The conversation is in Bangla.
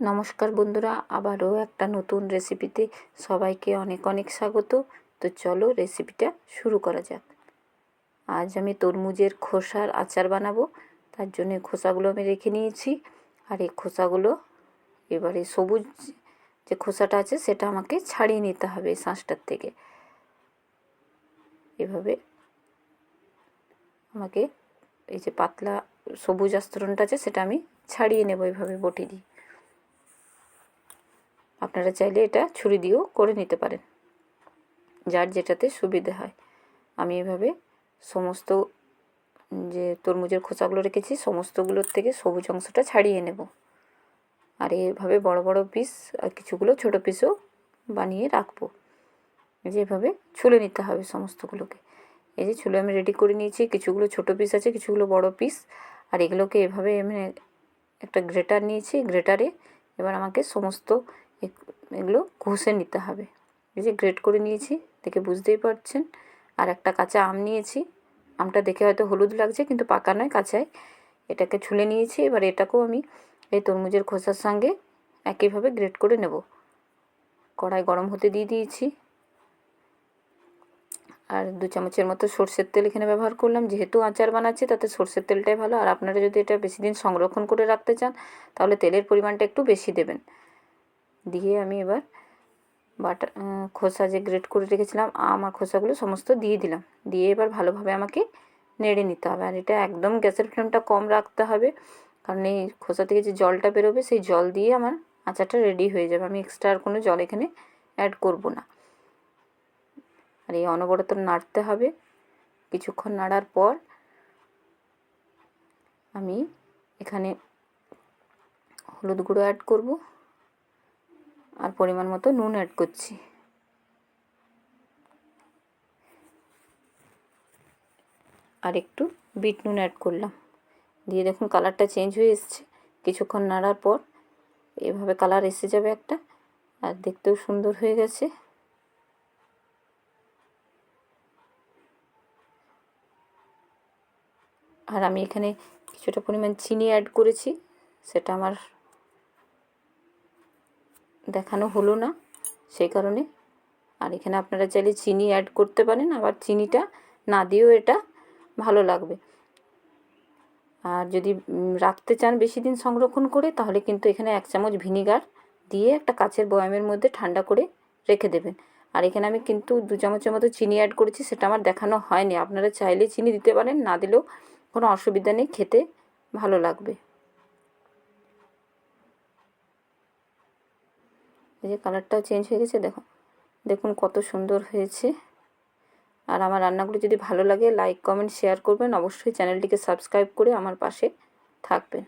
নমস্কার বন্ধুরা, আবারও একটা নতুন রেসিপিতে সবাইকে অনেক অনেক স্বাগত। তো চলো রেসিপিটা শুরু করা যাক। আজ আমি তরমুজের খোসার আচার বানাবো, তার জন্য খোসাগুলো আমি রেখে নিয়েছি। আর এই খোসাগুলো এবারে সবুজ যে খোসাটা আছে, সেটা আমাকে ছাড়িয়ে নিতে হবে শাঁসটার থেকে। এভাবে আমাকে এই যে পাতলা সবুজ আস্তরণটা আছে, সেটা আমি ছাড়িয়ে নেব এইভাবে বটি দিয়ে। আপনারা চাইলে এটা ছুরি দিয়েও করে নিতে পারেন। যার যেটাতে সুবিধে হয়। আমি এভাবে সমস্ত যে তরমুজের খোসাগুলো রেখেছি, সমস্তগুলোর থেকে সবুজ অংশটা ছাড়িয়ে নেব। আর এভাবে বড় বড় পিস আর কিছুগুলো ছোট পিসও বানিয়ে রাখব। যেভাবে ছুলে নিতে হবে সমস্তগুলোকে। এই যে ছুলে আমি রেডি করে নিয়েছি, কিছুগুলো ছোট পিস আছে, কিছুগুলো বড় পিস আর এগুলোকে এভাবে আমি একটা গ্রেটার নিয়েছি গ্রেটারে এবার আমাকে সমস্ত এগুলো ঘষে নিতে হবে। এই যে গ্রেট করে নিয়েছি, দেখে বুঝতেই পারছেন। আর একটা কাঁচা আম নিয়েছি। আমটা দেখে হয়তো হলুদ লাগছে, কিন্তু পাকা নয় কাঁচায় এটাকে ছুলে নিয়েছি, এবার এটাকেও আমি এই তরমুজের খোসার সঙ্গে একইভাবে গ্রেট করে নেব। কড়াই গরম হতে দিয়ে দিয়েছি। আর দু চামচের মতো সর্ষের তেল এখানে ব্যবহার করলাম। যেহেতু আচার বানাচ্ছি, তাতে সর্ষের তেলটাই ভালো। আর আপনারা যদি এটা বেশি দিন সংরক্ষণ করে রাখতে চান, তাহলে তেলের পরিমাণটা একটু বেশি দেবেন। দিয়ে আমি এবার বাটা খোসা যে গ্রেট করে রেখেছিলাম আমার খোসাগুলো সমস্ত দিয়ে দিলাম। দিয়ে এবার ভালোভাবে আমাকে নেড়ে নিতে হবে। আর এটা একদম গ্যাসের ফ্লেমটা কম রাখতে হবে, কারণ এই খোসা থেকে যে জলটা বেরোবে, সেই জল দিয়ে আমার আচারটা রেডি হয়ে যাবে। আমি এক্সট্রা আর কোনো জল এখানে অ্যাড করব না। আর এই অনবরত নাড়তে হবে। কিছুক্ষণ নাড়ার পর আমি এখানে হলুদ গুঁড়ো অ্যাড করব। আর পরিমাণ মতো নুন অ্যাড করছি। আর একটু বিট নুন অ্যাড করলাম। দিয়ে দেখুন কালারটা চেঞ্জ হয়ে এসছে। কিছুক্ষণ নাড়ার পর এভাবে কালার এসে যাবে একটা। আর দেখতেও সুন্দর হয়ে গেছে। আর আমি এখানে কিছুটা পরিমাণ চিনি অ্যাড করেছি। সেটা আমার দেখানো হলো না, সেই কারণে। আর এখানে আপনারা চাইলে চিনি অ্যাড করতে পারেন, আবার চিনিটা না দিয়েও এটা ভালো লাগবে। আর যদি রাখতে চান বেশি দিন সংরক্ষণ করে, তাহলে কিন্তু এখানে এক চামচ ভিনিগার দিয়ে একটা কাচের বয়ামের মধ্যে ঠান্ডা করে রেখে দেবেন। আর এখানে আমি কিন্তু দু চামচের মতো চিনি অ্যাড করেছি, সেটা আমার দেখানো হয়নি। আপনারা চাইলে চিনি দিতে পারেন, না দিলেও কোনো অসুবিধা নেই, খেতে ভালো লাগবে। যে কালারটাও চেঞ্জ হয়ে গেছে, দেখো। দেখুন কত সুন্দর হয়েছে। আর আমার রান্নাগুলো যদি ভালো লাগে লাইক কমেন্ট শেয়ার করবেন। অবশ্যই চ্যানেলটিকে সাবস্ক্রাইব করে আমার পাশে থাকবেন।